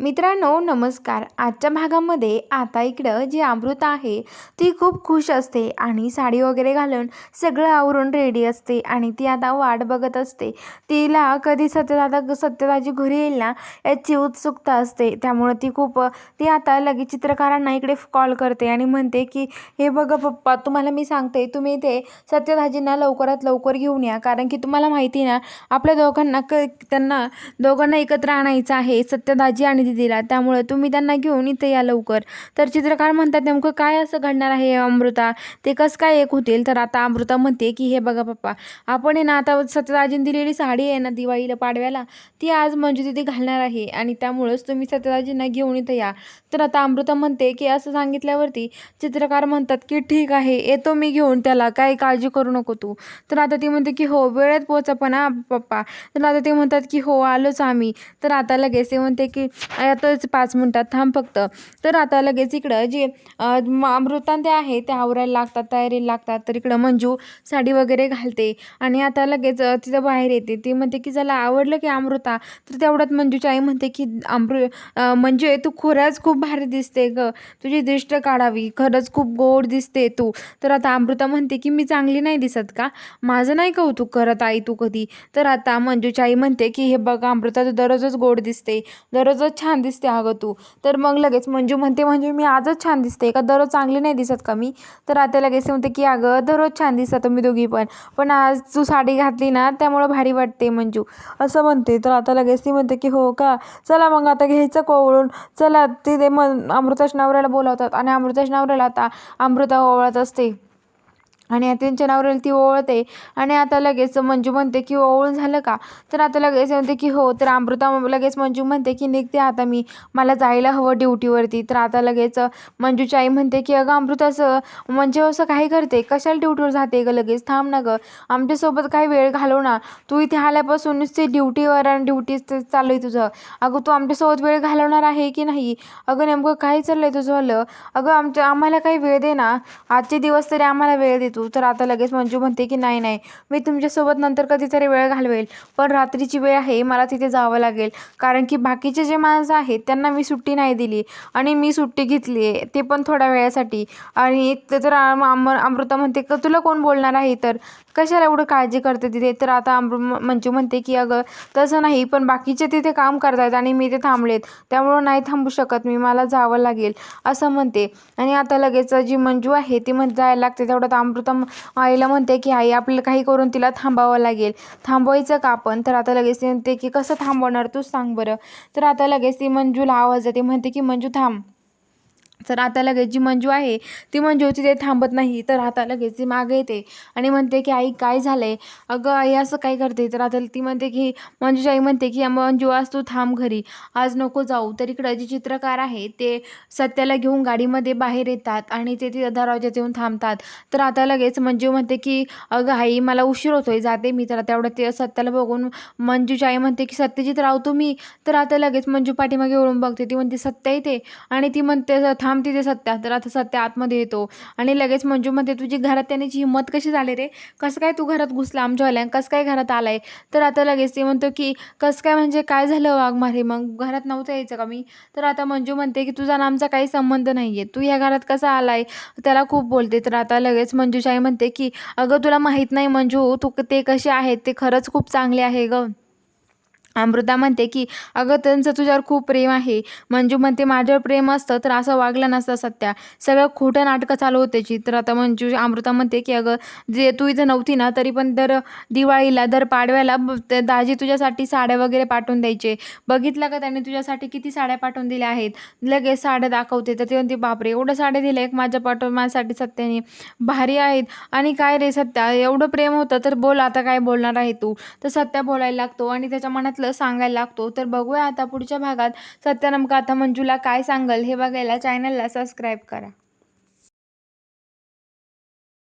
मित्रांनो नमस्कार. आजच्या भागामध्ये आता इकडं जी अमृता आहे ती खूप खुश असते आणि साडी वगैरे घालून सगळं आवरून रेडी असते आणि ती आता वाट बघत असते. तिला कधी सत्यदादा सत्यदाजी घरी येईल ना याची उत्सुकता असते. त्यामुळं ती खूप ती आता लगेच चित्रकारांना इकडे कॉल करते आणि म्हणते की हे बघा पप्पा तुम्हाला मी सांगते तुम्ही ते सत्यदाजींना लवकरात लवकर घेऊन या. कारण की तुम्हाला माहिती ना आपल्या दोघांना क त्यांना दोघांना एकत्र आणायचं आहे. सत्यदाजी आणि दिदीला त्यामुळे तुम्ही त्यांना घेऊन इथे या लवकर. तर चित्रकार म्हणतात नेमकं काय असं घडणार आहे अमृता? ते कसं काय एक होतील? तर आता अमृता म्हणते की हे बघा पप्पा आपण आहे ना आता सत्यराजीने दिलेली साडी आहे ना दिवाळीला पाडव्याला ती आज म्हणजे तिथे घालणार आहे आणि त्यामुळंच तुम्ही सत्यराजींना घेऊन इथं या. तर आता अमृता म्हणते की असं सांगितल्यावरती चित्रकार म्हणतात की ठीक आहे येतो मी घेऊन त्याला काही काळजी करू नको तू. तर आता ती म्हणते की हो वेळेत पोचा पण हा पप्पा. तर आता ते म्हणतात की हो आलोच आम्ही. तर आता लगेच ते म्हणते की आताच पाच मिनटात थांब फक्त. तर आता लगेच इकडं जे अमृतान ते आहे ते आवरायला लागतात तयारीला लागतात. तर इकडं मंजू साडी वगैरे घालते. आणि आता लगेच तिथं बाहेर येते. ती म्हणते की ज्याला आवडलं की अमृता? तर तेवढ्यात मंजूची आई म्हणते की अमृ म्हणजे तू खरंच खूप भारी दिसते ग. तुझी दृष्ट काढावी. खरंच खूप गोड दिसते तू. तर आता अमृता म्हणते की मी चांगली नाही दिसत का? माझं नाही कौतुक हो करत आई तू कधी? तर आता मंजूची आई म्हणते की हे बघ अमृता तू दररोजच गोड दिसते. दररोजच छान दिसते अगं तू. तर मग लगेच मंजू म्हणते म्हणजे मी आजच छान दिसते. का दररोज चांगली नाही दिसत का मी? तर आता लगेच म्हणते की अगं दररोज छान दिसतात मी दोघी पण. पण आज तू साडी घातली ना त्यामुळं भारी वाटते मंजू. असं म्हणते. तर आता लगेच ती म्हणते की हो का? चला मग आता घ्यायचं कोवळून. चला तिथे मग अमृताश नवऱ्याला बोलावतात आणि अमृताश नवऱ्याला आता अमृता ओवळत असते. आणि त्यांच्या नवऱ्याला ती ओवळते आणि आता लगेच मंजू म्हणते की हो, ओवळून झालं का? तर आता लगेच म्हणते की हो. तर अमृता लगेच मंजू म्हणते की निघते आता मी. मला जायला हवं ड्युटीवरती. तर आता लगेच मंजूची आई म्हणते की अगं अमृता असं म्हणजे असं काही करते? कशाला ड्युटीवर जाते गं लगेच? थांब ना गं. आमच्यासोबत काही वेळ घालव ना. तू इथे आल्यापासून नुसते ड्युटीवर आणि ड्युटी चालू आहे तुझं. अगं तू आमच्यासोबत वेळ घालवणार आहे की नाही? अगं नेमकं काय चाललं आहे तुझं अगं आमच्या आम्हाला काही वेळ दे ना. आजचे दिवस तरी आम्हाला वेळ देतो होतो तर आता लगेच मंजू म्हणते की नाही नाही. मी तुमच्यासोबत नंतर कधीतरी वेळ घालवेल. पण रात्रीची वेळ आहे मला तिथे जावं लागेल. कारण की बाकीचे जे माणसं आहेत त्यांना मी सुट्टी नाही दिली. आणि मी सुट्टी घेतली आहे ते पण थोड्या वेळासाठी. आणि तर अमृता म्हणते का तुला कोण बोलणार आहे तर कशाला एवढं काळजी करते तिथे तर आता अमृ मंजू म्हणते की अगं तसं नाही पण बाकीचे तिथे काम करतायत आणि मी ते थांबलेत. त्यामुळं नाही थांबू शकत मी मला जावं लागेल असं म्हणते. आणि आता लगेच जी मंजू आहे ती म्हण जायला लागते तेवढ्यात अमृता आईला म्हणते की आई आपल्याला काही करून तिला थांबावं लागेल. थांबवायचं का आपण? तर आता लगेच ती म्हणते की कसं थांबवणार? तूच सांग बरं. तर आता लगेच ती मंजूला आवाज येते म्हणते की मंजू थांब. तर आता लगेच जी मंजू आहे ती मंजू तिथे थांबत नाही. तर आता लगेच ती मागे येते आणि म्हणते की आई काय झालं आहे अगं आई असं काय करते? तर आता ती म्हणते की मंजूची आई म्हणते की मंजू आज तू थांब घरी. आज नको जाऊ. तर इकडं जे चित्रकार आहे ते सत्याला घेऊन गाडीमध्ये बाहेर येतात आणि ते तिथं दरवाज्यात येऊन थांबतात. तर आता लगेच मंजू म्हणते की अगं आई मला उशीर होतोय जाते मी. तर तेवढं ते सत्याला बघून मंजूची आई म्हणते की सत्यजित राव तुम्ही? तर आता लगेच मंजू पाठीमागे वळून बघते. ती म्हणते सत्य येते आणि ती म्हणते थांब तिथे सत्या तर आता सत्या आतमध्ये येतो. आणि लगेच मंजू म्हणते तुझी घरात येण्याची हिंमत कशी झाली रे? कसं काय तू घरात घुसला आमच्यावाल्या? कसं काय घरात आलाय? तर आता लगेच ते म्हणतो की कसं काय म्हणजे काय झालं वाघमारे मग घरात नव्हतं यायचं का मी? तर आता मंजू म्हणते की तुझा आमचा काही संबंध नाही आहे तू ह्या घरात कसा आलाय? त्याला खूप बोलते. तर आता लगेच मंजूशाही म्हणते की अगं तुला माहीत नाही मंजू तू ते कसे आहेत? ते खरंच खूप चांगले आहे ग. अमृता म्हणते की अगं त्यांचं तुझ्यावर खूप प्रेम आहे. मंजू म्हणते माझ्यावर प्रेम असतं तर असं वागलं नसतं सत्या. सगळं खोटं नाटकं चालू होत्याची तर आता मंजू अमृता म्हणते की अगं जे तू इथं नव्हती ना तरी पण दर दिवाळीला दर पाडव्याला दाजी तुझ्यासाठी साड्या वगैरे पाठवून द्यायचे. बघितलं का त्यांनी तुझ्यासाठी किती साड्या पाठवून दिल्या आहेत? लगेच साड्या दाखवते. तर ते म्हणते बापरे एवढं साड्या दिल्या एक माझ्या पाठवून माझ्यासाठी सत्याने. भारी आहेत. आणि काय रे सत्या एवढं प्रेम होतं तर बोल आता काय बोलणार आहे तू? तर सत्या बोलायला लागतो आणि त्याच्या मनात सांगायला लागतो. तर बघूया आता पुढच्या भागात सत्य नेमकं आता मंजूला काय सांगल हे बघायला चॅनलला सबस्क्राईब करा.